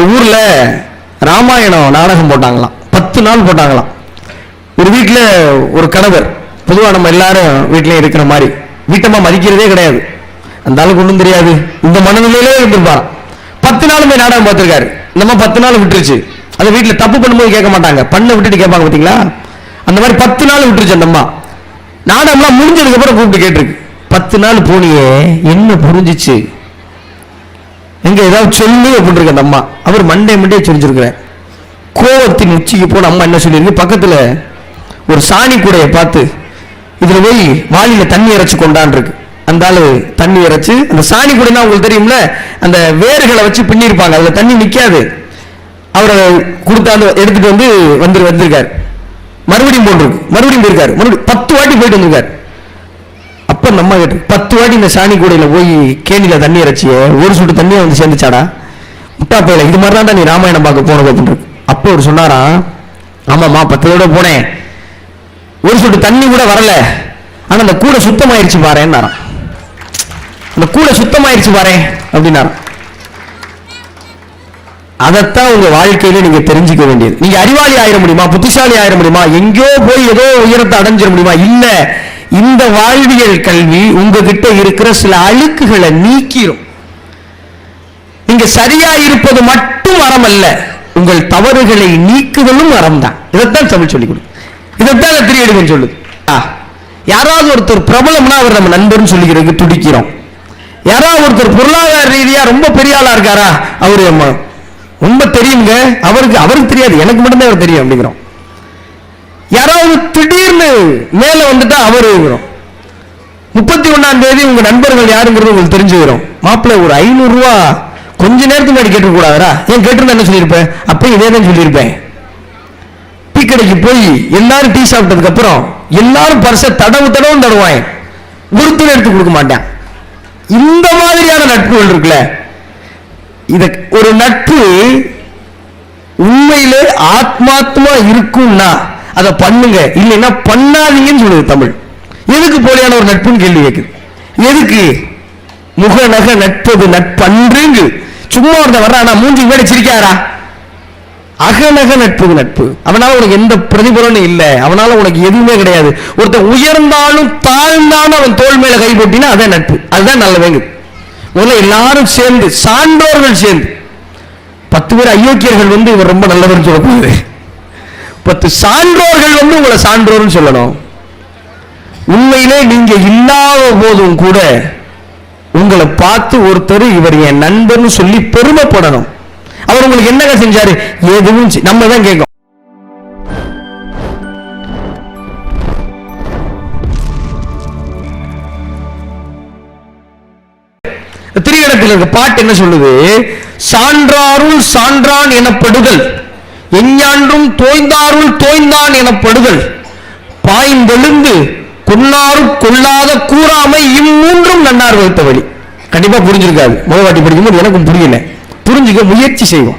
ஒரு ஊரில் ராமாயணம் நாடகம் போட்டாங்களாம். பத்து நாள் போட்டாங்களாம். ஒரு வீட்டில் ஒரு கணவர் பொதுவாக நம்ம எல்லாரும் வீட்லேயும் இருக்கிற மாதிரி வீட்டம்மா மதிக்கிறதே கிடையாது. அந்த ஆளுக்கு ஒன்றும் தெரியாது. இந்த மனநிலையிலே இருந்திருப்பாராம். பத்து நாளுமே நாடகம் பார்த்துருக்காரு. இந்த மாதிரி பத்து நாள் விட்டுருச்சு. அதை வீட்டில் தப்பு பண்ணும்போது கேட்க மாட்டாங்க. பண்ண விட்டுட்டு கேட்பாங்க பார்த்தீங்களா அந்த மாதிரி பத்து நாள் விட்டுருச்சு அந்த அம்மா. நாடகம்லாம் முடிஞ்சதுக்கப்புறம் கூப்பிட்டு கேட்டிருக்கு. பத்து நாள் போனியே என்ன புரிஞ்சிச்சு? எங்கே ஏதாவது சொல்லு அப்படின்னு அந்த அம்மா. அவர் மண்டே மண்டே சொல்லிச்சிருக்கிறேன் கோவத்தின் உச்சிக்கு போன அம்மா என்ன சொல்லியிருக்கு? பக்கத்தில் ஒரு சாணி கூடையை பார்த்து இதில் போய் வாளியில தண்ணி இறைச்சி கொண்டான் இருக்கு அந்த ஆள் தண்ணி இறைச்சி அந்த சாணி கூடைனா உங்களுக்கு தெரியும்ல அந்த வேர்களை வச்சு பின்னிருப்பாங்க அதில் தண்ணி நிற்காது அவரை கொடுத்தாந்து எடுத்துட்டு வந்து வந்து வந்திருக்காரு. மறுபடியும் போட்டிருக்கு. மறுபடியும் போயிருக்காரு. மறுபடியும் பத்து வாட்டி போயிட்டு வந்திருக்காரு. அப்போ நம்ம கேட்டு பத்து வாட்டி இந்த சாணி கூடையில் போய் கேணியில் தண்ணி இறைச்சிய ஒரு சொட்டு தண்ணியை வந்து சேர்ந்துச்சாடா? முட்டா பையில இது மாதிரி தான் நீ ராமாயணம் பார்க்க போனது அப்படின்னு அப்போ அவர் சொன்னாராம் ஆமாம்மா பத்து தடவை போனேன். ஒரு சொட்டு தண்ணி கூட வரல. ஆனா அந்த கூடை சுத்தமாயிருச்சு பாருன்னாராம். அந்த கூடை சுத்தமாயிருச்சு பாரு அப்படின்னாராம். அதைத்தான் உங்க வாழ்க்கையில நீங்க தெரிஞ்சுக்க வேண்டியது. நீங்க அறிவாளி ஆயிட முடியுமா? புத்திசாலி ஆயிட முடியுமா? எங்கேயோ போய் ஏதோ உயரத்தை அடைஞ்சிட முடியுமா? இல்ல. இந்த வாழ்வியல் கல்வி உங்ககிட்ட இருக்கிற சில அழுக்குகளை நீக்கிரும். நீங்க சரியா இருப்பது மட்டும் அறம் அல்ல உங்கள் தவறுகளை நீக்குதலும் அறம் தான் இதைத்தான் தமிழ் சொல்லிக் கொடுக்கும் இதைத்தான் திரியடுகன் சொல்லுது. யாராவது ஒருத்தர் பிரபலம்னா அவர் நம்ம நண்பர்னு சொல்லிக்கிறதுக்கு துடிக்கிறோம். யாராவது ஒருத்தர் பொருளாதார ரீதியா ரொம்ப பெரிய ஆளா இருக்காரா? அவரு ரொம்ப தெரியுங்க அவருக்கு அவருக்கு தெரியாது. எனக்கு மட்டும்தான் அவர் தெரியும் அப்படிங்கிறோம். யாராவது திடீர்னு மேல வந்துட்டா அவரு முப்பத்தி ஒண்ணாம் தேதி உங்க நண்பர்கள் யாருங்கிறது உங்களுக்கு தெரிஞ்சு வரும் மாப்பிள்ளை ஒரு ஐநூறு ரூபா கொஞ்ச நேரத்துக்கு முன்னாடி கேட்டு ஏன் கேட்டிருந்தா என்ன சொல்லியிருப்பேன்? அப்பயும் இதே தான் சொல்லியிருப்பேன். டீ கடைக்கு போய் எல்லாரும் டீ சாப்பிட்டதுக்கு அப்புறம் எல்லாரும் பரிச தடவு தடவும் தடவாங்க. ஒருத்தர் எடுத்து கொடுக்க மாட்டேன். இந்த மாதிரியான நட்புகள் இருக்குல்ல. இத ஒரு நட்பு உண்மையிலே ஆத்மாத்மா இருக்கும்னா அதை பண்ணுங்க. இல்லைன்னா பண்ணாதீங்கன்னு சொல்லுது தமிழ். எதுக்கு போலியான ஒரு நட்புன்னு கேள்வி கேட்குது. எதுக்கு? முக நக நட்பது நட்பன்றுங்கு. சும்மா ஒருத்தன் வர்றானா மூஞ்சி மேலே சிரிக்காரா அகநக நட்புது நட்பு. அவனால உனக்கு எந்த பிரதிபலனும் இல்லை. அவனால உனக்கு எதுவுமே கிடையாது. ஒருத்தன் உயர்ந்தாலும் தாழ்ந்தாலும் அவன் தோல் மேல கை போட்டினா அதான் நட்பு. அதுதான் நல்லவேங்க. முதல்ல எல்லாரும் சேர்ந்து சான்றோர்கள் சேர்ந்து. பத்து பேர் அயோக்கியர்கள் வந்து இவர் ரொம்ப நல்லவர் சொல்லக்கூடாது பத்து சான்றோர்கள் வந்து உங்களை சான்றோர்னு சொல்லணும். உண்மையிலே நீங்க இல்லாத போதும் கூட உங்களை பார்த்து ஒருத்தர் இவர் என் நண்பர்னு சொல்லி பெருமைப்படணும். அவர் உங்களுக்கு என்னங்க செஞ்சாரு? எதுவும் நம்ம தான் கேட்கும் திரியடத்தில் இருக்க பாட்டு என்ன சொல்லுது? சான்றாருள் சான்றான் எனப்படுதல். எஞ்ஞான்றும் தோய்ந்தாருள் தோய்ந்தான் எனப்படுதல். பாய்ந்தெழுந்து கொன்னாரு கொள்ளாத கூறாமை இம்மூன்றும் நன்னார் வகுத்த வழி. கண்டிப்பா புரிஞ்சிருக்காது. முதல் வாட்டி படிக்கும்போது எனக்கும் புரியல. புரிஞ்சுக்க முயற்சி செய்வோம்.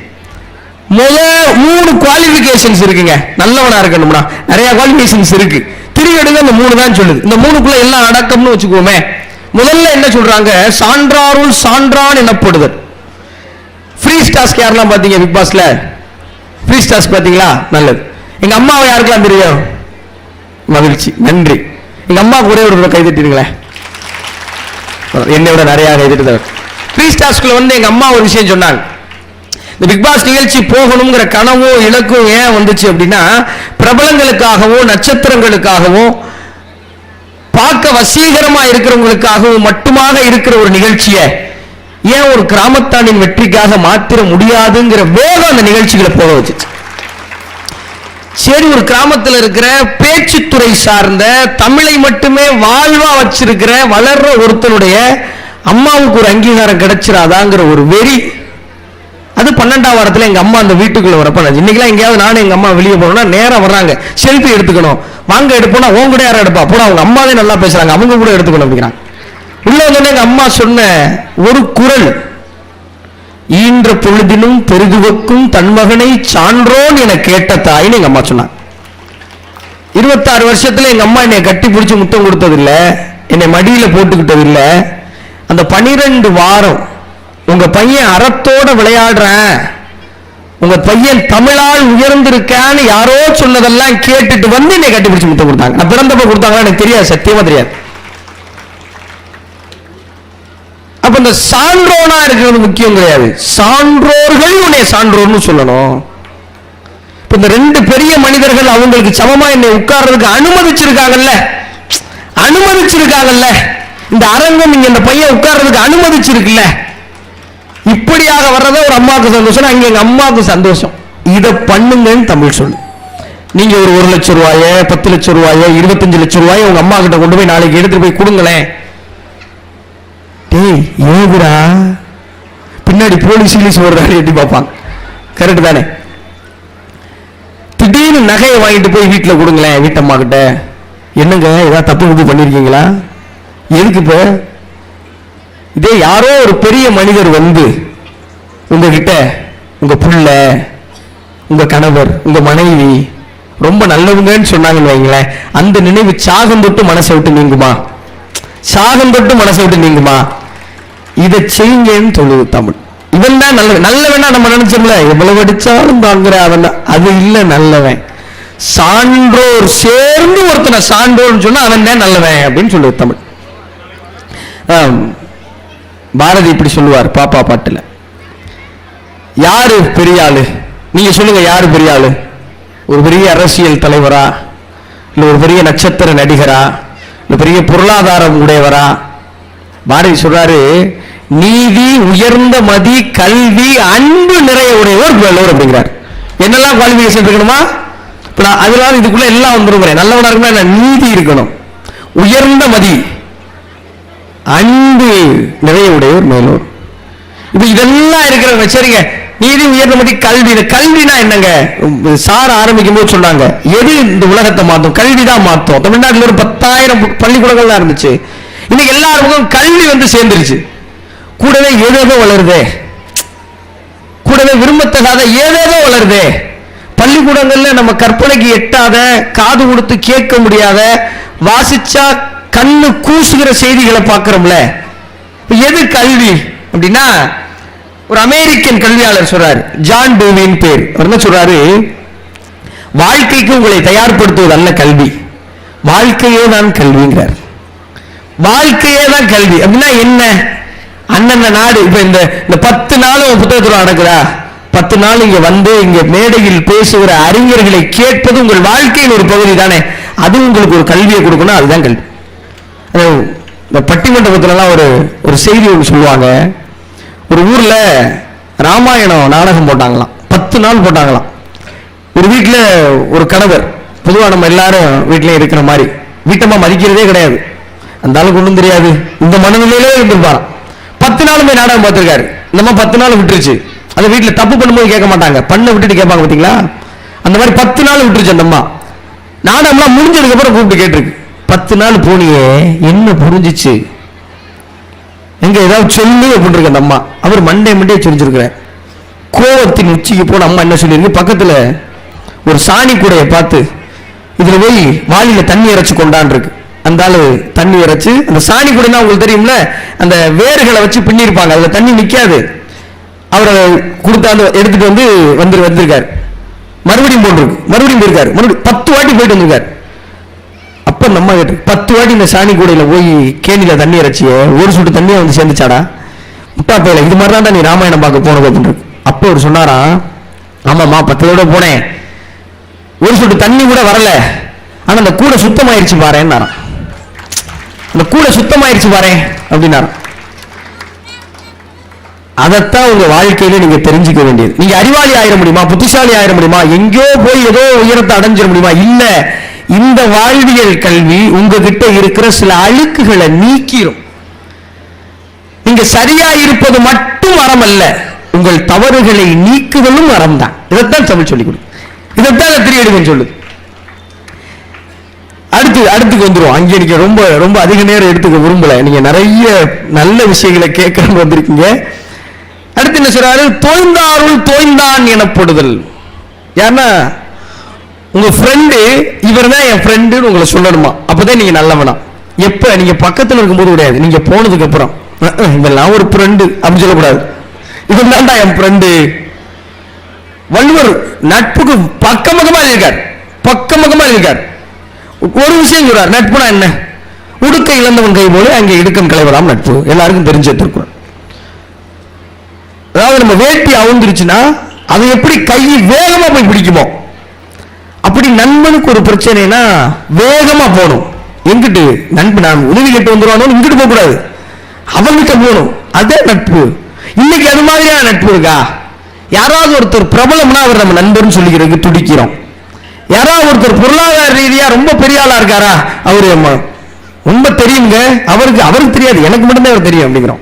முத மூணு குவாலிஃபிகேஷன்ஸ் இருக்குங்க. நல்லவனா இருக்கணும்னா. நிறைய குவாலிஃபிகேஷன்ஸ் இருக்கு. திருவடுங்க அந்த மூணு தான் சொல்லுது. இந்த மூணுக்குள்ள எல்லாம் அடக்கம்னு வச்சுக்கோமே. முதல்ல என்ன சொல்றாங்க? சான்றாருள் சான்றான் எனப்படுதல். ஃப்ரீ ஸ்டாஸ்க் யாரெல்லாம் பாத்தீங்க பிக் பாஸ்ல ஃப்ரீ ஸ்டாஸ்க் பார்த்தீங்களா? நல்லது. எங்கள் அம்மாவை யாருக்கெல்லாம் தெரியும்? மகிழ்ச்சி. நன்றி. எங்கள் அம்மா ஒரே ஒரு கை தட்டிடுங்களேன். என்னை விட நிறைய கை தட்டுதவர். ஃப்ரீ ஸ்டாஸ்க்குள்ள வந்து எங்கள் அம்மா ஒரு விஷயம் சொன்னாங்க. இந்த பிக் பாஸ் நிகழ்ச்சி போகணுங்கிற கனவும் இலக்கும் ஏன் வந்துச்சு அப்படின்னா பிரபலங்களுக்காகவும் நட்சத்திரங்களுக்காகவும் பார்க்க வசீகரமா இருக்கிறவங்களுக்காகவும் மட்டுமாக இருக்கிற ஒரு நிகழ்ச்சியை ஏன் ஒரு கிராமத்தானின் வெற்றிக்காக மாத்திர முடியாதுங்கிற வேகம் அந்த நிகழ்ச்சிகளை போக வச்சு சரி ஒரு கிராமத்துல இருக்கிற பேச்சுத்துறை சார்ந்த தமிழை மட்டுமே வாழ்வா வச்சிருக்கிற வளர்ற ஒருத்தனுடைய அம்மாவுக்கு ஒரு அங்கீகாரம் கிடைச்சிராதாங்கிற ஒரு வெறி. அது பன்னெண்டாம் வாரத்துல எங்க அம்மா அந்த வீட்டுக்குள்ள வரப்ப நான் இன்னைக்கெல்லாம் எங்கேயாவது நானும் எங்க அம்மா வெளியே போனோம்னா நேரம் வர்றாங்க. செல்ஃபி எடுத்துக்கணும். வாங்க எடுப்போம்னா உன் கூட யாரும் எடுப்பா. போட அவங்க அம்மாவே நல்லா பேசுறாங்க. அவங்க கூட எடுத்துக்கணும் அப்படிங்கிறாங்க. உள்ள வந்தோடனே அம்மா சொன்ன ஒரு குரல். ஈன்ற பொழுதிலும் பெருதுவக்கும் தன் மகனை சான்றோன் என கேட்ட தாயின்னு எங்க அம்மா சொன்னாங்க. இருபத்தாறு வருஷத்துல எங்க அம்மா என்னை கட்டி பிடிச்சி முத்தம் கொடுத்ததில்ல. என்னை மடியில போட்டுக்கிட்டதில்லை. அந்த பனிரெண்டு வாரம் உங்க பையன் அறத்தோட விளையாடுறேன். உங்க பையன் தமிழால் உயர்ந்திருக்கான்னு யாரோ சொன்னதெல்லாம் கேட்டுட்டு வந்து என்னை கட்டிப்பிடிச்சு முத்தம் கொடுத்தாங்க. நான் பிறந்தப்ப கொடுத்தாங்களா எனக்கு தெரியாது சத்தியமா தெரியாது. அந்த சான்றோனா இருக்கிறது முக்கியம் கிடையாது. சான்றோர்கள் உன்னை சான்றோர்னு சொல்லணும். இப்ப இந்த ரெண்டு பெரிய மனிதர்கள் அவங்களுக்கு சமமா என்னை உட்கார்றதுக்கு அனுமதிச்சிருக்காங்கல்ல? அனுமதிச்சிருக்காங்கல்ல? இந்த அரங்கம் இங்க இந்த பையன் உட்கார்றதுக்கு அனுமதிச்சிருக்குல்ல? இப்படியாக வர்றத ஒரு அம்மாவுக்கு சந்தோஷம் அங்க எங்க அம்மாவுக்கு சந்தோஷம். இதை பண்ணுங்கன்னு தமிழ் சொல்லு. நீங்க ஒரு ஒரு லட்சம் ரூபாய பத்து லட்சம் ரூபாய இருபத்தஞ்சு லட்சம் ரூபாய உங்க அம்மா கிட்ட கொண்டு போய் நாளைக்கு எடுத்துட்டு போய் கொடுங்களேன். டேய் பின்னாடி போலீஸ் இங்கிலீஷ் ஒரு எட்டி பார்ப்பாங்க. கரெக்ட் தானே? திடீர்னு நகையை வாங்கிட்டு போய் வீட்டில் கொடுங்களேன் வீட்டம்மா கிட்ட என்னங்க ஏதாவது தப்பு தப்பு பண்ணிருக்கீங்களா? எதுக்கு இப்போ? இதே யாரோ ஒரு பெரிய மனிதர் வந்து உங்ககிட்ட உங்க புள்ள உங்க கணவர் உங்க மனைவி ரொம்ப நல்லவங்கன்னு சொன்னாங்கன்னு வைங்களேன் அந்த நினைவு சாகம் தொட்டு மனசை விட்டு நீங்குமா? சாகம் தொட்டு மனசை விட்டு நீங்குமா? இதை செய்யுங்கன்னு சொல்லுது தமிழ். இவன் தான் நல்லவன். நல்லவனா நம்ம நினைச்சோம்ல எவ்வளவு அடிச்சாலும் தாங்குற அவன் அது இல்ல நல்லவன். சான்றோர் சேர்ந்து ஒருத்தனை சான்றோர்னு சொன்னா அவன் தான் நல்லவன் அப்படின்னு சொல்லுது தமிழ். பாரதி இப்படி சொல்லுவார் பாப்பா பாட்டுல. யாரு பெரிய ஆளு நீங்க சொல்லுங்க யாரு பெரிய ஆளு ஒரு பெரிய அரசியல் தலைவரா? இல்ல ஒரு பெரிய நட்சத்திர நடிகரா? இல்ல பெரிய பொருளாதாரம் உடையவரா? பாரதி சொல்றாரு நீதி உயர்ந்த மதி கல்வி அன்பு நிறைய உடையவர் வள்ளுவர் அப்படிங்கிறார். என்னெல்லாம் குவாலிஃபிகேஷன் இருக்கணுமா? இப்ப நான் அதனால இதுக்குள்ள எல்லாம் வந்துருக்கிறேன். நல்லவனா இருக்கணும்? என்ன? நீதி இருக்கணும். உயர்ந்த மதி அன்பு நிறைய உடையவர் மேலூர். இப்ப இதெல்லாம் இருக்கிறவங்க சரிங்க. நீதி உயர்ந்த மதி கல்வி. கல்வினா என்னங்க? சார் ஆரம்பிக்கும் போது சொன்னாங்க. எது இந்த உலகத்தை மாத்தும் கல்வி தான் மாத்தோம் தமிழ்நாட்டில் ஒரு பத்தாயிரம் பள்ளிக்கூடங்கள்லாம் பள்ளிக்கூடங்கள் தான் இருந்துச்சு. இன்னைக்கு எல்லாருக்கும் கல்வி வந்து சேர்ந்துருச்சு. கூடவே ஏதேதோ வளருதே. கூடவே விரும்பத்தகாத ஏதேதோ வளருதே. பள்ளிக்கூடங்கள்ல நம்ம கற்பனைக்கு எட்டாத காது கொடுத்து கேட்க முடியாத வாசிச்சா கண்ணு கூசுகிற செய்திகளை பார்க்குறோம்ல. எது கல்வி அப்படின்னா ஒரு அமெரிக்கன் கல்வியாளர் சொல்றாரு. ஜான் டூவின் பேர். அவர் என்ன சொல்றாரு? வாழ்க்கைக்கு உங்களை தயார்படுத்துவது அல்ல கல்வி. வாழ்க்கையே தான் கல்விங்கிறார். வாழ்க்கையே தான் கல்வி. அப்படின்னா என்ன? அந்தந்த நாடு இப்ப இந்த இந்த பத்து நாள் உன் புத்தகத்துல நடக்குதா? பத்து நாள் இங்க வந்து இங்க மேடையில் பேசுகிற அறிஞர்களை கேட்பது உங்கள் வாழ்க்கையின் ஒரு பகுதி தானே? அது உங்களுக்கு ஒரு கல்வியை கொடுக்கணும் அதுதான் கல்வி. இந்த பட்டிமண்டபத்துலலாம் ஒரு ஒரு செய்தி ஒன்று சொல்லுவாங்க. ஒரு ஊர்ல ராமாயணம் நாடகம் போட்டாங்களாம். பத்து நாள் போட்டாங்களாம். ஒரு வீட்டில் ஒரு கணவர் பொதுவாக நம்ம எல்லாரும் வீட்டிலையும் இருக்கிற மாதிரி. வீட்டம்மா மதிக்கிறதே கிடையாது. அந்த அளவுக்கு ஒன்றும் தெரியாது. இந்த மனநிலையிலே இருந்திருப்பாராம். பத்து நாள் போய் நாடகம் பார்த்துருக்காரு. இந்த மாதிரி பத்து நாள் விட்டுருச்சு. அதை வீட்டில் தப்பு பண்ணும்போது கேட்க மாட்டாங்க. பண்ண விட்டுட்டு கேட்பாங்க பார்த்தீங்களா அந்த மாதிரி பத்து நாள் விட்டுருச்சு அந்த அம்மா. நாடகம்லாம் முடிஞ்சதுக்கு அப்புறம் கூப்பிட்டு கேட்டிருக்கு. பத்து நாள் போனியே என்ன புரிஞ்சிச்சு? எங்க ஏதாவது சொல்லு அப்படின்னு இருக்கு அந்த அம்மா. அவர் மண்டே மண்டே சொல்லிச்சிருக்கிறேன் கோபத்தின் உச்சிக்கு போன அம்மா என்ன சொல்லியிருக்கு? பக்கத்தில் ஒரு சாணி கூடையை பார்த்து இதில் போய் வாலியில் தண்ணி இறைச்சு கொண்டான் இருக்கு அந்த ஆள் தண்ணி இறைச்சி அந்த சாணி கூடைனா உங்களுக்கு தெரியும்ல அந்த வேர்களை வச்சு பின்னிருப்பாங்க அதில் தண்ணி நிற்காது அவரை கொடுத்தாந்து எடுத்துட்டு வந்து வந்து வந்திருக்காரு. மறுபடியும் போட்டிருக்கு மறுபடியும் போயிருக்காரு. மறுபடியும் பத்து வாட்டி போயிட்டு வந்திருக்காரு. அப்போ நம்ம கேட்டு பத்து வாட்டி இந்த சாணி கூடையில் போய் கேணியில் தண்ணி இறைச்சியோ ஒரு சொட்டு தண்ணியை வந்து சேர்ந்துச்சாடா? முட்டா போயில இது மாதிரி தான் நீ ராமாயணம் பார்க்க போனது அப்படின்னு அப்போ அவர் சொன்னாரா ஆமாம்மா பத்து போனேன். ஒரு சொட்டு தண்ணி கூட வரல. ஆனால் அந்த கூடை சுத்தமாயிருச்சு பாரேன்னாராம். இந்த கூடை சுத்தமாயிருச்சு பாரு அப்படின்னாராம் அதைத்தான் உங்க வாழ்க்கையில நீங்க தெரிஞ்சுக்க வேண்டியது. நீங்க அறிவாளி ஆயிட முடியுமா? புத்திசாலி ஆயிட முடியுமா? எங்கேயோ போய் ஏதோ உயரத்தை அடைஞ்சிட முடியுமா? இல்ல இந்த வாழ்வியல் கல்வி உங்ககிட்ட இருக்கிற சில அழுக்குகளை நீக்கிரும். நீங்க சரியா இருப்பது மட்டும் அறம் அல்ல உங்கள் தவறுகளை நீக்குதலும் அறம் தான் இதைத்தான் தமிழ் சொல்லிக் கொடுக்கும் இதைத்தான் திரியடிவன் சொல்லுது. அடுத்து அடுத்துக்கு வந்துடும் அங்கே நீங்க ரொம்ப ரொம்ப அதிக நேரம் எடுத்துக்க விரும்பல. நீங்க நிறைய நல்ல விஷயங்களை கேட்கணும்னு வந்திருக்கீங்க. அடுத்து என்ன சொல்றாரு? தோய்ந்தாருள் தோய்ந்தான் எனப்படுதல். யாருன்னா உங்க ஃப்ரெண்டு இவர் தான் என் ஃப்ரெண்டுன்னு உங்களை சொல்லணுமா? அப்பதான் நீங்க நல்லவனா. எப்ப? நீங்க பக்கத்துல இருக்கும்போது கிடையாது. நீங்க போனதுக்கு அப்புறம். இதெல்லாம் ஒரு ஃப்ரெண்டு அப்படின்னு சொல்லக்கூடாது. இவன் தான்டா என் ஃப்ரெண்டு வள்ளுவர் நட்புக்கு பக்கம் இருக்கார். பக்கம் இருக்கார். ஒரு விஷயம் சொல்றார் நட்புனா என்ன? உடுக்க இழந்தவன் கை போல அங்கே இடுக்கம் களைவதாம் நட்பு. எல்லாருக்கும் தெரிஞ்சு திருக்குறள். அதாவது நம்ம வேட்டி அவுந்துருச்சுன்னா அதை எப்படி கை வேகமா போய் பிடிக்குமோ? அப்படி நண்பனுக்கு ஒரு பிரச்சனைனா வேகமா போகணும். எங்கிட்டு? நண்பன் நான் உதவி கேட்டு வந்துருவானு இங்கிட்டு போக கூடாது அவங்கிட்ட போகணும். அதே நட்பு. இன்னைக்கு அது மாதிரியான நட்பு இருக்கா? யாராவது ஒருத்தர் பிரபலம்னா அவர் நம்ம நண்பர்னு சொல்லிக்கிறதுக்கு துடிக்கிறோம். யாராவது ஒருத்தர் பொருளாதார ரீதியா ரொம்ப பெரிய ஆளா இருக்காரா? அவரு நம்ம ரொம்ப தெரியுங்க அவருக்கு அவருக்கு தெரியாது. எனக்கு மட்டும்தான் அவர் தெரியும் அப்படிங்கிறோம்.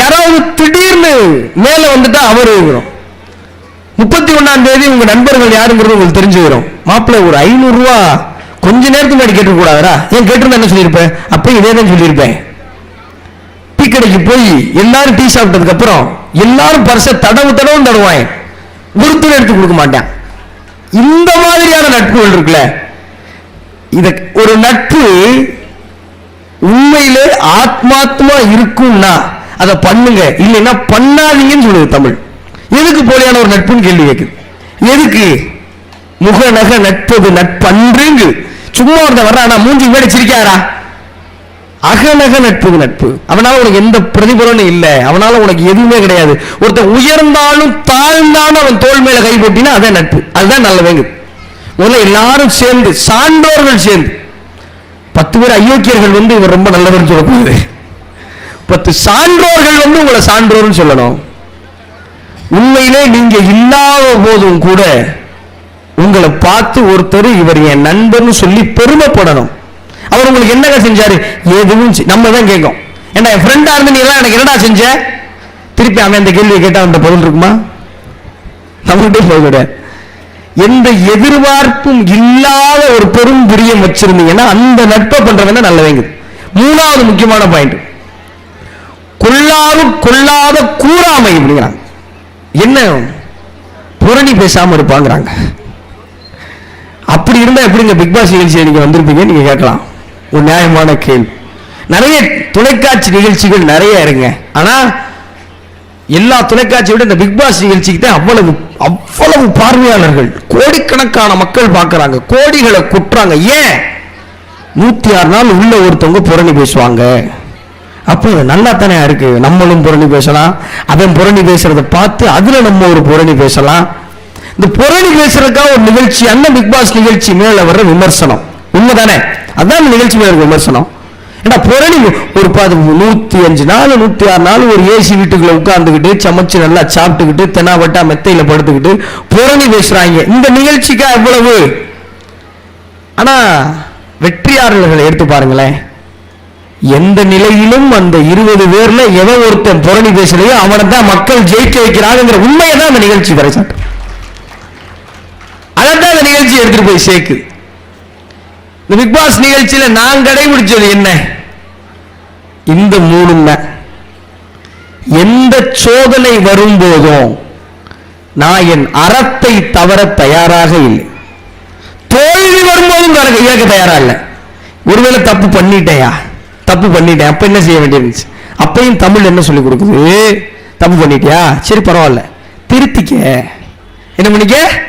யாராவது திடீர்னு மேல வந்துட்டா அவரு இருக்கிறோம் முப்பத்தி ஒன்னாம் தேதி உங்க நண்பர்கள் யாருங்கிறது உங்களுக்கு தெரிஞ்சு வரும். மாப்பிள்ளை ஒரு ஐநூறு ரூபா கொஞ்ச நேரத்துக்கு முன்னாடி கேட்டு ஏன் கேட்டிருந்தா என்ன சொல்லியிருப்பேன்? அப்ப இதே தான் சொல்லியிருப்பேன். டீ கடைக்கு போய் எல்லாரும் டீ சாப்பிட்டதுக்கு அப்புறம் எல்லாரும் பரிசை தடவு தடவும் தடுவான் ஒருத்தர் எடுத்து கொடுக்க மாட்டேன். இந்த மாதிரியான நட்புகள் இருக்குல்ல? இத ஒரு நட்பு உண்மையிலே ஆத்மாத்மா இருக்கும்னா அதை பண்ணுங்க. இல்லைன்னா பண்ணாதீங்கன்னு சொல்லுது தமிழ். எதுக்கு போலியான ஒரு நட்புன்னு கேள்வி கேட்குது எதுக்கு? முக நக நட்பது நட்பன்றுங்கு. சும்மா ஒருத்த வர்றானா மூஞ்சி மேடி சிரிக்காரா அகநக நட்பு நட்பு. அவனால உனக்கு எந்த பிரதிபலனும் இல்லை. அவனால உனக்கு எதுவுமே கிடையாது. ஒருத்தன் உயர்ந்தாலும் தாழ்ந்தாலும் அவன் தோல் மேல கை போட்டினா அதான் நட்பு. அதுதான் நல்லவேங்க. முதல்ல எல்லாரும் சேர்ந்து சான்றோர்கள் சேர்ந்து. பத்து பேர் அயோக்கியர்கள் வந்து இவர் ரொம்ப நல்லவர்னு சொல்லக்கூடாது பத்து சான்றோர்கள் வந்து உங்களை சான்றோர்னு சொல்லணும். உண்மையிலே நீங்க இல்லாத போதும் கூட உங்களை பார்த்து ஒருத்தர் இவர் என் நண்பர்னு சொல்லி பெருமைப்படணும். அவர் உங்களுக்கு என்னங்க செஞ்சாரு? எதுவும் செய்- நம்ம தான் கேட்கும் ஏன்னா என் ஃப்ரெண்டா இருந்து நீ எல்லாம் எனக்கு என்னடா செஞ்ச? திருப்பி அவன் இந்த கேள்வியை கேட்டா அந்த பதில் இருக்குமா? நம்மகிட்டே போக எந்த எதிர்பார்ப்பும் இல்லாத ஒரு பெரும் பிரியம் வச்சிருந்தீங்கன்னா அந்த நட்பை பண்றவன் தான் நல்லவங்க மூணாவது முக்கியமான பாயிண்ட் கொள்ளாது கொள்ளாத கூறாமை அப்படிங்கிறாங்க. என்ன? புரணி பேசாம இருப்பாங்கிறாங்க. அப்படி இருந்தா எப்படிங்க பிக் பாஸ் நிகழ்ச்சியை நீங்க வந்திருப்பீங்க நீங்க கேட்கலாம். ஒரு நியாயமான கேள்வி. நிறைய தொலைக்காட்சி நிகழ்ச்சிகள் நிறைய இருங்க. ஆனால் எல்லா தொலைக்காட்சியை விட இந்த பிக் பாஸ் நிகழ்ச்சிக்கு தான் அவ்வளவு அவ்வளவு பார்வையாளர்கள் கோடிக்கணக்கான மக்கள் பார்க்குறாங்க கோடிகளை குட்டுறாங்க. ஏன்? நூற்றி ஆறு நாள் உள்ள ஒருத்தவங்க புரணி பேசுவாங்க. அப்போ இது நல்லா தானே இருக்கு. நம்மளும் புரணி பேசலாம். அதன் புரணி பேசுறதை பார்த்து அதில் நம்ம ஒரு புரணி பேசலாம். இந்த புரணி பேசுறதுக்காக ஒரு நிகழ்ச்சி அந்த பிக் பாஸ் நிகழ்ச்சி மேலே வர்ற விமர்சனம். உண்மைதானே? அதான் அந்த நிகழ்ச்சி மேல விமர்சனம். ஏன்னா புரணி ஒரு பாது நூற்றி அஞ்சு நாள் நூத்தி ஆறு நாள் ஒரு ஏசி வீட்டுக்குள்ள உட்காந்துக்கிட்டு சமைச்சு நல்லா சாப்பிட்டுக்கிட்டு தெனாவட்டா மெத்தையில படுத்துக்கிட்டு புரணி பேசுறாங்க. இந்த நிகழ்ச்சிக்கா எவ்வளவு? ஆனா வெற்றியாளர்களை எடுத்து பாருங்களேன். எந்த நிலையிலும் அந்த இருபது பேர்ல எவன் ஒருத்தன் புரணி பேசலையோ அவனை தான் மக்கள் ஜெயிக்க வைக்கிறாங்கிற உண்மையை தான் அந்த நிகழ்ச்சி பறைசாட்டு தான் அந்த நிகழ்ச்சி எடுத்துட்டு போய் சேர்க்கு. இந்த பிக் பாஸ் நிகழ்ச்சியில நான் கடைபிடிச்சது என்ன? இந்த மூணும் தான். எந்த சோதனை வரும்போதும் நான் என் அறத்தை தவற தயாராக இல்லை. தோல்வி வரும்போதும் தர- ஏற்க தயாரா இல்லை. ஒருவேளை தப்பு பண்ணிட்டேயா? தப்பு பண்ணிட்டேன். அப்ப என்ன செய்ய வேண்டியிருந்துச்சு அப்பையும் தமிழ் என்ன சொல்லி கொடுக்குது? தப்பு பண்ணிட்டியா? சரி பரவாயில்ல. திருத்திக்க. என்ன பண்ணிக்க?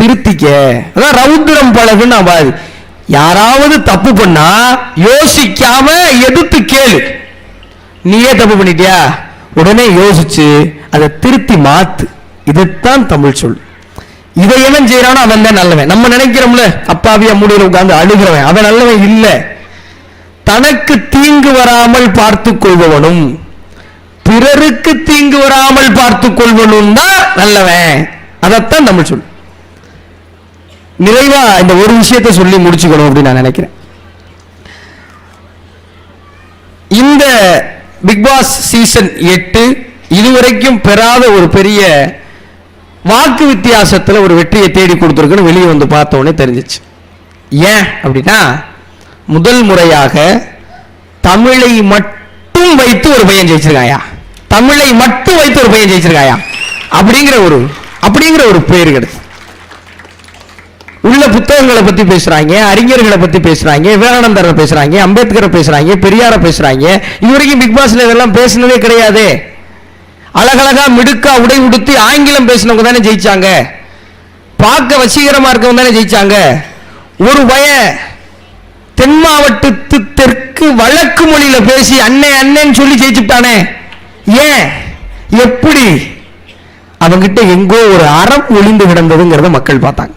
திருத்திக்க. அதான் ரவுத்திரம் பழகுன்னு அவாது யாராவது தப்பு பண்ணா யோசிக்காம எதிர்த்து கேளு. நீயே தப்பு பண்ணிட்டியா? உடனே யோசிச்சு அதை திருத்தி மாத்து. இதுதான் தமிழ் சொல். இதை எவன் செய்யறானோ அவன் தான் நல்லவன். நம்ம நினைக்கிறோம்ல அப்பாவியா மூடியில் உட்கார்ந்து அழுகிறவன். அவன் நல்லவன் இல்ல. தனக்கு தீங்கு வராமல் பார்த்து கொள்பவனும் பிறருக்கு தீங்கு வராமல் பார்த்து கொள்வனும் தான் நல்லவன். அதைத்தான் தமிழ் சொல். நிறைவா இந்த ஒரு விஷயத்தை சொல்லி முடிச்சுக்கணும் அப்படின்னு நான் நினைக்கிறேன். இந்த பிக் பாஸ் சீசன் எட்டு இதுவரைக்கும் பெறாத ஒரு பெரிய வாக்கு வித்தியாசத்தில் ஒரு வெற்றியை தேடி கொடுத்துருக்குன்னு வெளியே வந்து பார்த்த உடனே தெரிஞ்சிச்சு. ஏன் அப்படின்னா முதல் முறையாக தமிழை மட்டும் வைத்து ஒரு பையன் ஜெயிச்சிருக்காயா? தமிழை மட்டும் வைத்து ஒரு பையன் ஜெயிச்சிருக்காயா? அப்படிங்கிற ஒரு அப்படிங்கிற ஒரு பேர் கிடைச்சு உள்ள புத்தகங்களை பத்தி பேசுறாங்க அறிஞர்களை பத்தி பேசுறாங்க விவேகானந்தரை பேசுறாங்க அம்பேத்கரை பேசுறாங்க பெரியாரை பேசுறாங்க. இவரைக்கும் பிக் பாஸ்ல இதெல்லாம் பேசினதே கிடையாதே. அழகழகா மிடுக்கா உடை உடுத்தி ஆங்கிலம் பேசினவங்க தானே ஜெயிச்சாங்க. பார்க்க வசீகரமா இருக்கவங்க தானே ஜெயிச்சாங்க. ஒரு பய தென் மாவட்டத்து தெற்கு வழக்கு மொழியில பேசி அண்ணே அண்ணேன்னு சொல்லி ஜெயிச்சுட்டானே. ஏன்? எப்படி? அவங்கிட்ட எங்கோ ஒரு அறம் ஒளிந்து கிடந்ததுங்கிறத மக்கள் பார்த்தாங்க.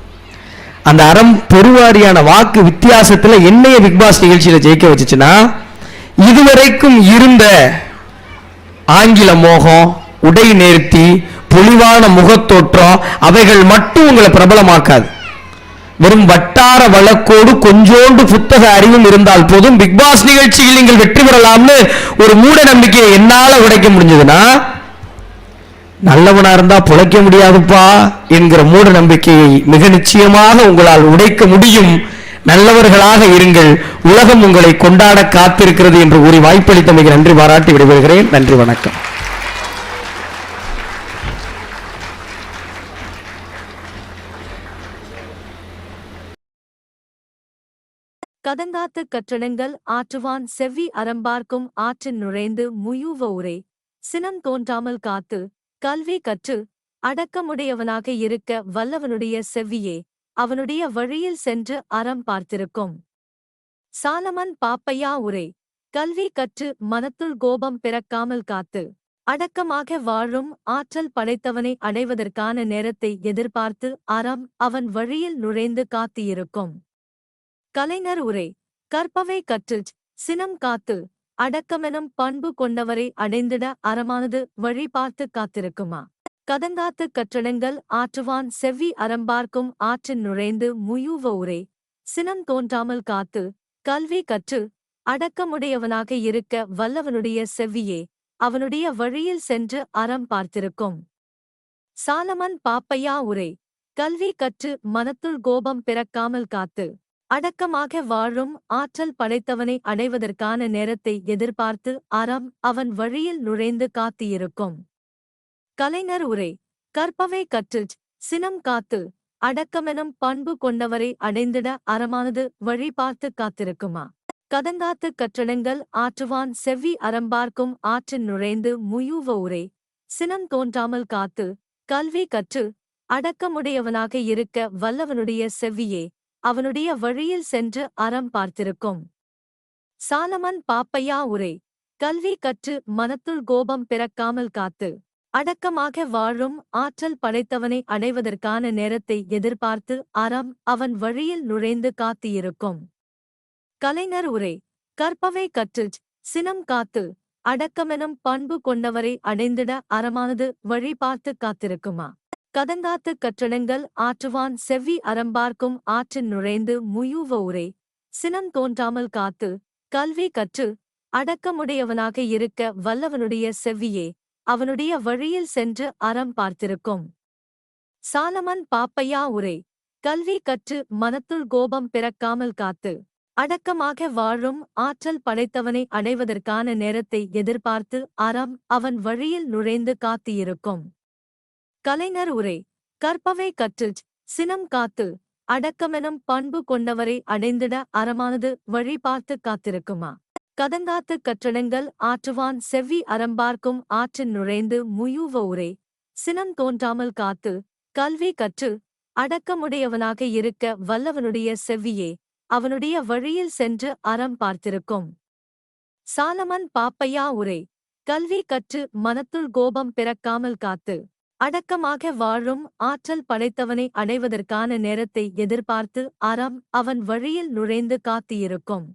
அந்த அறம் பெருவாரியான வாக்கு வித்தியாசத்தில் என்னைய பிக் பாஸ் நிகழ்ச்சியில் ஜெயிக்க வச்சுச்சுன்னா இதுவரைக்கும் இருந்த ஆங்கில மோகம் உடை நேர்த்தி பொலிவான முகத்தோற்றம் அவைகள் மட்டும் உங்களை பிரபலமாக்காது. வெறும் வட்டார வழக்கோடு கொஞ்சோண்டு புத்தக அறிவும் இருந்தால் போதும் பிக் பாஸ் நிகழ்ச்சியில் நீங்கள் வெற்றி பெறலாம்னு ஒரு மூட நம்பிக்கையை என்னால் உடைக்க முடிஞ்சதுன்னா நல்லவனா இருந்தா பிழைக்க முடியாதுப்பா என்கிற மூட நம்பிக்கையை மிக நிச்சயமாக உங்களால் உடைக்க முடியும். நல்லவர்களாக இருங்கள். உலகம் உங்களை கொண்டாட காத்திருக்கிறது என்று கூறி வாய்ப்பளித்தமைக்கு நன்றி பாராட்டி விடைபெறுகிறேன். நன்றி வணக்கம். கதங்காத்து கற்றடங்கள் ஆற்றுவான் செவ்வி அறம்பார்க்கும் ஆற்றின் நுழைந்து முயூவ உரை. சினம் தோன்றாமல் காத்து கல்வி கற்று அடக்கமுடையவனாக இருக்க வல்லவனுடைய செவ்வியே அவனுடைய வழியில் சென்று அறம் பார்த்திருக்கும். சாலமன் பாப்பையா உரை கல்வி கற்று மனத்துள் கோபம் பிறக்காமல் காத்து அடக்கமாக வாழும் ஆற்றல் படைத்தவனை அடைவதற்கான நேரத்தை எதிர்பார்த்து அறம் அவன் வழியில் நுழைந்து காத்திருக்கும். கலைஞர் உரை கற்பவை கற்று சினம் காத்து அடக்கமெனும் பண்பு கொண்டவரை அடைந்திட அறமானது வழி பார்த்து காத்திருக்குமா? கதங்காத்து கற்றடங்கள் ஆற்றுவான் செவ்வி அறம்பார்க்கும் ஆற்றின் நுழைந்து முயூவ உரை. சினம் தோன்றாமல் காத்து கல்வி கற்று அடக்கமுடையவனாக இருக்க வல்லவனுடைய செவ்வியே அவனுடைய வழியில் சென்று அறம் பார்த்திருக்கும். சாலமன் பாப்பையா உரை. கல்வி கற்று மனத்துள் கோபம் பிறக்காமல் காத்து அடக்கமாக வாழும் ஆற்றல் படைத்தவனை அடைவதற்கான நேரத்தை எதிர்பார்த்து அறம் அவன் வழியில் நுழைந்து காத்திருக்கும். கலைஞர் உரை கற்பவை கற்றுச் சினம் காத்து அடக்கமெனும் பண்பு கொண்டவரை அடைந்திட அறமானது வழி பார்த்து காத்திருக்குமா? கதங்காத்து கற்றடங்கள் ஆற்றுவான் செவ்வி அறம்பார்க்கும் ஆற்றின் நுழைந்து முயூவ உரை சினம் தோன்றாமல் காத்து கல்வி கற்று அடக்கமுடையவனாக இருக்க வல்லவனுடைய செவ்வியே அவனுடைய வழியில் சென்று அறம் பார்த்திருக்கும். சாலமன் பாப்பையா உரை கல்வி கற்று மனத்துள் கோபம் பிறக்காமல் காத்து அடக்கமாக வாழும் ஆற்றல் படைத்தவனை அடைவதற்கான நேரத்தை எதிர்பார்த்து அறம் அவன் வழியில் நுழைந்து காத்திருக்கும் கலைஞர் உரை கற்பவை கற்று சினம் காத்து அடக்கமெனும் பண்பு கொண்டவரை அடைந்திட அறமானது வழி பார்த்து காத்திருக்குமா? கதங்காத்து கற்றளங்கள் ஆற்றுவான் செவ்வி அறம்பார்க்கும் ஆற்றின் நுழைந்து முயூவ உரை. சினம் தோன்றாமல் காத்து கல்வி கற்று அடக்கமுடையவனாக இருக்க வல்லவனுடைய செவ்வியே அவனுடைய வழியில் சென்று அறம் பார்த்திருக்கும். சாலமன் பாப்பையா உரை. கல்வி கற்று மனத்துள் கோபம் பிறக்காமல் காத்து அடக்கமாக வாழும் ஆற்றல் படைத்தவனை அடைவதற்கான நேரத்தை எதிர்பார்த்து அறம் அவன் வழியில் நுழைந்து காத்திருக்கும். கலைஞர் உரை கற்பவை கற்றிச் சினம் காத்து அடக்கமெனும் பண்பு கொண்டவரை அடைந்திட அறமானது வழி பார்த்து காத்திருக்குமா? கதங்காத்து கற்றடங்கள் ஆற்றுவான் செவ்வி அறம்பார்க்கும் ஆற்றின் நுழைந்து முயூவ உரை சினம் தோன்றாமல் காத்து கல்வி கற்று அடக்கமுடையவனாக இருக்க வல்லவனுடைய செவ்வியே அவனுடைய வழியில் சென்று அறம் பார்த்திருக்கும். சாலமன் பாப்பையா உரை கல்வி கற்று மனத்துள் கோபம் பிறக்காமல் காத்து அடக்கமாக வாழும் ஆற்றல் படைத்தவனை அடைவதற்கான நேரத்தை எதிர்பார்த்து அறம் அவன் வழியில் நுழைந்து காத்திருக்கும்.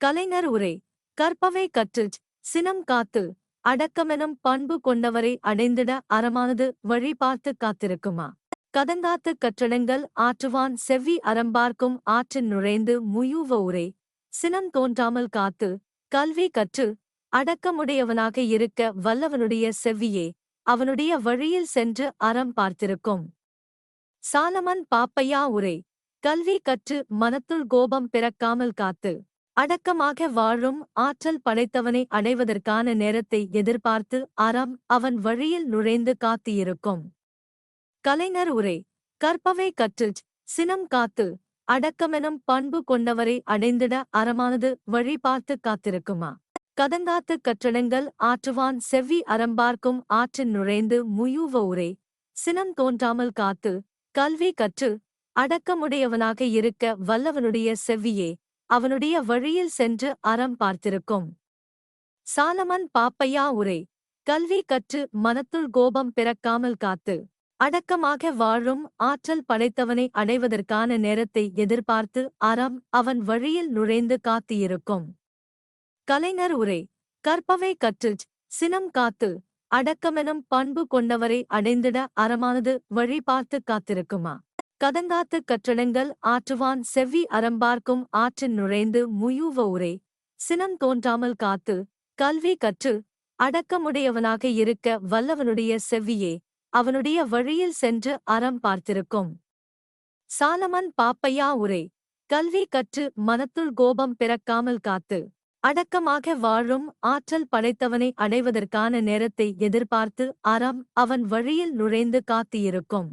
கலைஞர் உரை கற்பவை கற்றுச் சினம் காத்து அடக்கமெனும் பண்பு கொண்டவரை அடைந்திட அறமானது வழி பார்த்து காத்திருக்குமா? கதந்தாத்து கற்றடங்கள் ஆற்றுவான் செவ்வி அறம்பார்க்கும் ஆற்றின் நுழைந்து முயூவ உரை சினம் தோன்றாமல் காத்து கல்வி கற்று அடக்கமுடையவனாக இருக்க வல்லவனுடைய செவ்வியே அவனுடைய வழியில் சென்று அறம் பார்த்திருக்கும். சாலமன் பாப்பையா உரை கல்வி கற்று மனத்துள் கோபம் பிறக்காமல் காத்து அடக்கமாக வாழும் ஆற்றல் படைத்தவனை அடைவதற்கான நேரத்தை எதிர்பார்த்து அறம் அவன் வழியில் நுழைந்து காத்திருக்கும் கலைஞர் உரை கற்பவை கற்று சினம் காத்து அடக்கமெனும் பண்பு கொண்டவரை அடைந்திட அறமானது வழி பார்த்து காத்திருக்குமா? கதங்காத்து கற்றடங்கள் ஆற்றுவான் செவ்வி அறம்பார்க்கும் ஆற்றின் நுழைந்து முயூவ உரை. சினம் தோன்றாமல் காத்து கல்வி கற்று அடக்கமுடையவனாக இருக்க வல்லவனுடைய செவ்வியே அவனுடைய வழியில் சென்று அறம் பார்த்திருக்கும். சாலமன் பாப்பையா உரை. கல்வி கற்று மனத்துள் கோபம் பிறக்காமல் காத்து அடக்கமாக வாழும் ஆற்றல் படைத்தவனை அடைவதற்கான நேரத்தை எதிர்பார்த்து அறம் அவன் வழியில் நுழைந்து காத்திருக்கும். கலைஞர் உரை கற்பவை கற்றுச் சினம் காத்து அடக்கமெனும் பண்பு கொண்டவரை அடைந்திட அறமானது வழி பார்த்து காத்திருக்குமா? கதங்காத்து கற்றடங்கள் ஆற்றுவான் செவ்வி அறம்பார்க்கும் ஆற்றின் நுழைந்து முயூவ உரை சினம் தோன்றாமல் காத்து கல்வி கற்று அடக்கமுடையவனாக இருக்க வல்லவனுடைய செவ்வியே அவனுடைய வழியில் சென்று அறம் பார்த்திருக்கும். சாலமன் பாப்பையா உரை கல்வி கற்று மனத்துள் கோபம் பிறக்காமல் காத்து அடக்கமாக வாழும் ஆற்றல் படைத்தவனை அடைவதற்கான நேரத்தை எதிர்பார்த்து அறம் அவன் வழியில் நுழைந்து காத்திருக்கும்.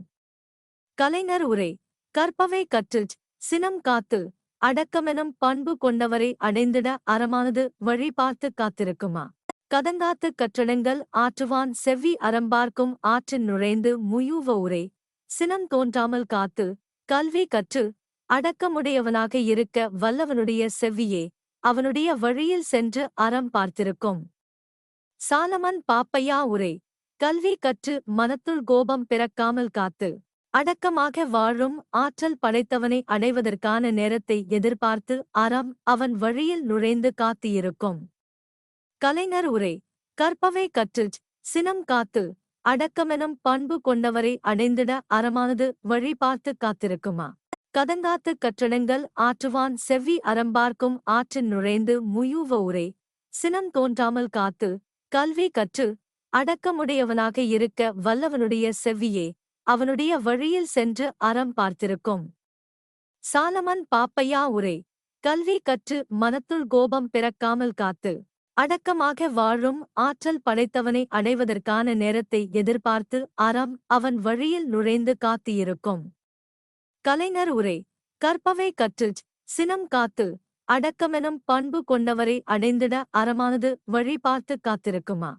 கலைஞர் உரை கற்பவை கற்றுச் சினம் காத்து அடக்கமெனும் பண்பு கொண்டவரை அடைந்திட அறமானது வழி பார்த்து காத்திருக்குமா? கதங்காத்து கற்றடங்கள் ஆற்றுவான் செவ்வி அறம்பார்க்கும் ஆற்றின் நுழைந்து முயூவ உரை சினம் தோன்றாமல் காத்து கல்வி கற்று அடக்கமுடையவனாக இருக்க வல்லவனுடைய செவ்வியே அவனுடைய வழியில் சென்று அறம் பார்த்திருக்கும். சாலமன் பாப்பையா உரை கல்வி கற்று மனத்துள் கோபம் பிறக்காமல் காத்து அடக்கமாக வாழும் ஆற்றல் படைத்தவனை அடைவதற்கான நேரத்தை எதிர்பார்த்து அறம் அவன் வழியில் நுழைந்து காத்திருக்கும் கலைஞர் உரை கற்பவை கற்று சினம் காத்து அடக்கமெனும் பண்பு கொண்டவரை அடைந்திட அறமானது வழி பார்த்து காத்திருக்குமா? கதங்காத்து கற்றடங்கள் ஆற்றுவான் செவ்வி அறம்பார்க்கும் ஆற்றின் நுழைந்து முயூவ உரை. சினம் தோன்றாமல் காத்து கல்வி கற்று அடக்கமுடையவனாக இருக்க வல்லவனுடைய செவ்வியே அவனுடைய வழியில் சென்று அறம் பார்த்திருக்கும். சாலமன் பாப்பையா உரை. கல்வி கற்று மனத்துள் கோபம் பிறக்காமல் காத்து அடக்கமாக வாழும் ஆற்றல் படைத்தவனை அடைவதற்கான நேரத்தை எதிர்பார்த்து அறம் அவன் வழியில் நுழைந்து காத்திருக்கும். கலைஞர் உரை கற்பவை கற்றுச் சினம் காத்து அடக்கமெனும் பண்பு கொண்டவரை அடைந்திட அறமானது வழி பார்த்து காத்திருக்குமா?